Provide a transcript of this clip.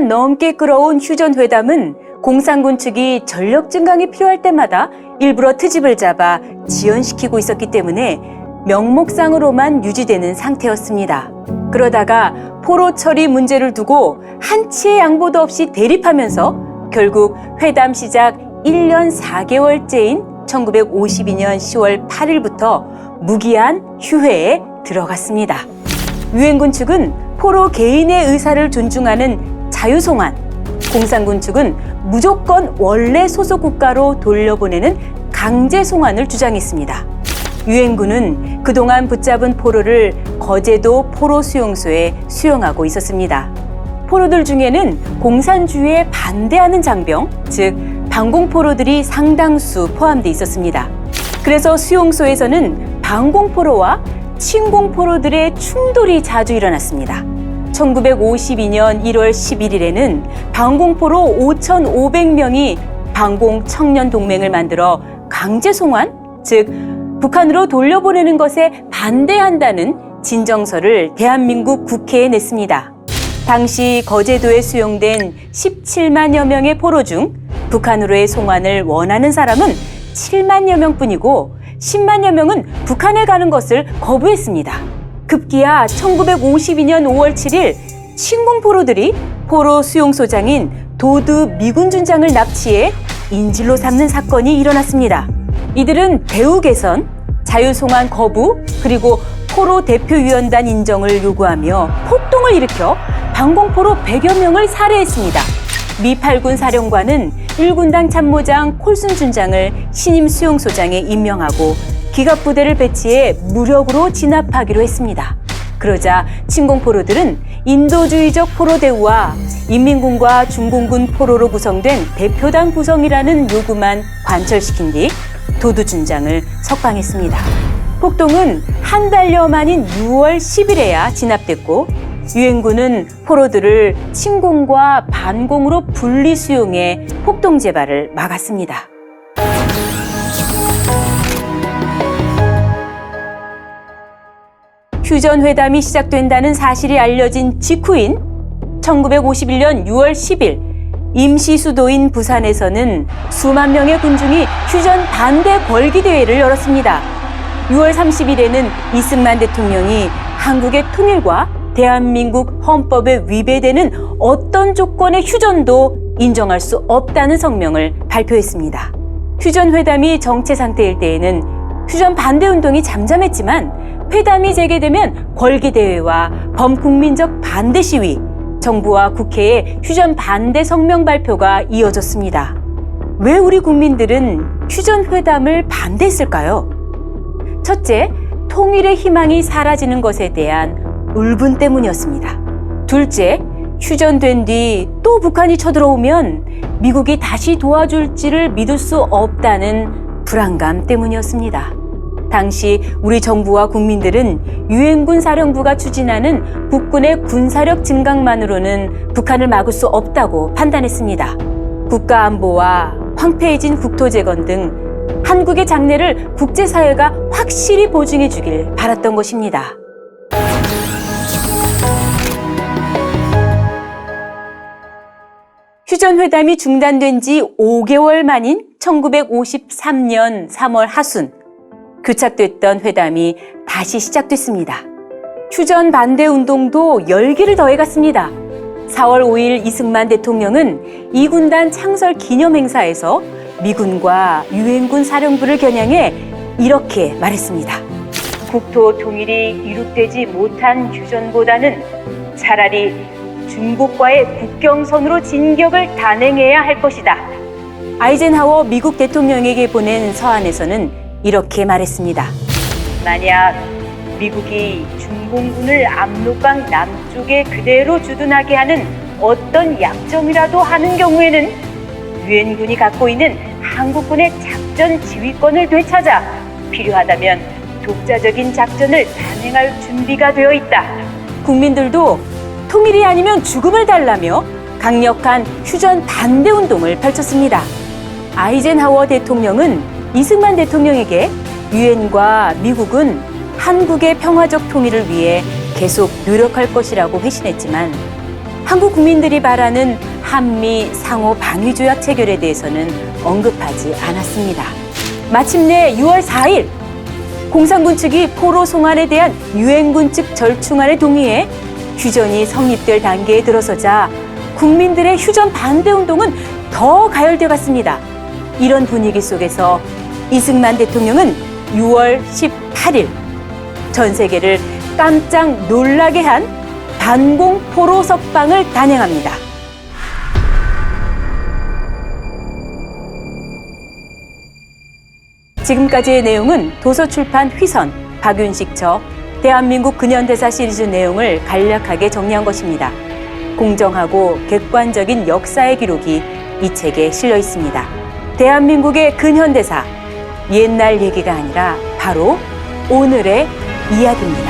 1년 넘게 끌어온 휴전회담은 공산군 측이 전력 증강이 필요할 때마다 일부러 트집을 잡아 지연시키고 있었기 때문에 명목상으로만 유지되는 상태였습니다. 그러다가 포로 처리 문제를 두고 한치의 양보도 없이 대립하면서 결국 회담 시작 1년 4개월째인 1952년 10월 8일부터 무기한 휴회에 들어갔습니다. 유엔군 측은 포로 개인의 의사를 존중하는 자유송환, 공산군 측은 무조건 원래 소속 국가로 돌려보내는 강제 송환을 주장했습니다. 유엔군은 그동안 붙잡은 포로를 거제도 포로 수용소에 수용하고 있었습니다. 포로들 중에는 공산주의에 반대하는 장병, 즉 반공포로들이 상당수 포함돼 있었습니다. 그래서 수용소에서는 반공포로와 친공포로들의 충돌이 자주 일어났습니다. 1952년 1월 11일에는 반공포로 5,500명이 반공 청년 동맹을 만들어 강제 송환, 즉 북한으로 돌려보내는 것에 반대한다는 진정서를 대한민국 국회에 냈습니다. 당시 거제도에 수용된 17만여 명의 포로 중 북한으로의 송환을 원하는 사람은 7만여 명뿐이고 10만여 명은 북한에 가는 것을 거부했습니다. 급기야 1952년 5월 7일 친공 포로들이 포로 수용 소장인 도두 미군 준장을 납치해 인질로 삼는 사건이 일어났습니다. 이들은 배후 개선, 자유송환 거부, 그리고 포로 대표위원단 인정을 요구하며 폭동을 일으켜 방공포로 100여 명을 살해했습니다. 미 8군 사령관은 1군당 참모장 콜순 준장을 신임 수용소장에 임명하고 기갑 부대를 배치해 무력으로 진압하기로 했습니다. 그러자 친공포로들은 인도주의적 포로 대우와 인민군과 중공군 포로로 구성된 대표단 구성이라는 요구만 관철시킨 뒤 도두준장을 석방했습니다. 폭동은 한 달여 만인 6월 10일에야 진압됐고 유엔군은 포로들을 친공과 반공으로 분리 수용해 폭동 재발을 막았습니다. 휴전 회담이 시작된다는 사실이 알려진 직후인 1951년 6월 10일 임시 수도인 부산에서는 수만 명의 군중이 휴전 반대 걸기 대회를 열었습니다. 6월 30일에는 이승만 대통령이 한국의 통일과 대한민국 헌법에 위배되는 어떤 조건의 휴전도 인정할 수 없다는 성명을 발표했습니다. 휴전 회담이 정체 상태일 때에는 휴전 반대 운동이 잠잠했지만 회담이 재개되면 걸기 대회와 범국민적 반대 시위, 정부와 국회의 휴전 반대 성명 발표가 이어졌습니다. 왜 우리 국민들은 휴전 회담을 반대했을까요? 첫째, 통일의 희망이 사라지는 것에 대한 울분 때문이었습니다. 둘째, 휴전된 뒤 또 북한이 쳐들어오면 미국이 다시 도와줄지를 믿을 수 없다는 불안감 때문이었습니다. 당시 우리 정부와 국민들은 유엔군 사령부가 추진하는 국군의 군사력 증강만으로는 북한을 막을 수 없다고 판단했습니다. 국가 안보와 황폐해진 국토 재건 등 한국의 장래를 국제사회가 확실히 보증해 주길 바랐던 것입니다. 휴전회담이 중단된 지 5개월 만인 1953년 3월 하순, 교착됐던 회담이 다시 시작됐습니다. 휴전 반대 운동도 열기를 더해갔습니다. 4월 5일 이승만 대통령은 이군단 창설 기념 행사에서 미군과 유엔군 사령부를 겨냥해 이렇게 말했습니다. 국토 통일이 이룩되지 못한 휴전보다는 차라리 중국과의 국경선으로 진격을 단행해야 할 것이다. 아이젠하워 미국 대통령에게 보낸 서한에서는 이렇게 말했습니다. 만약 미국이 중공군을 압록강 남쪽에 그대로 주둔하게 하는 어떤 약점이라도 하는 경우에는 유엔군이 갖고 있는 한국군의 작전 지휘권을 되찾아 필요하다면 독자적인 작전을 단행할 준비가 되어 있다. 국민들도 통일이 아니면 죽음을 달라며 강력한 휴전 반대 운동을 펼쳤습니다. 아이젠하워 대통령은 이승만 대통령에게 유엔과 미국은 한국의 평화적 통일을 위해 계속 노력할 것이라고 회신했지만 한국 국민들이 바라는 한미 상호 방위 조약 체결에 대해서는 언급하지 않았습니다. 마침내 6월 4일 공산군 측이 포로 송환에 대한 유엔군 측 절충안에 동의해 휴전이 성립될 단계에 들어서자 국민들의 휴전 반대 운동은 더 가열돼 갔습니다. 이런 분위기 속에서 이승만 대통령은 6월 18일 전 세계를 깜짝 놀라게 한 반공 포로 석방을 단행합니다. 지금까지의 내용은 도서출판 휘선, 박윤식 저, 대한민국 근현대사 시리즈 내용을 간략하게 정리한 것입니다. 공정하고 객관적인 역사의 기록이 이 책에 실려 있습니다. 대한민국의 근현대사, 옛날 얘기가 아니라 바로 오늘의 이야기입니다.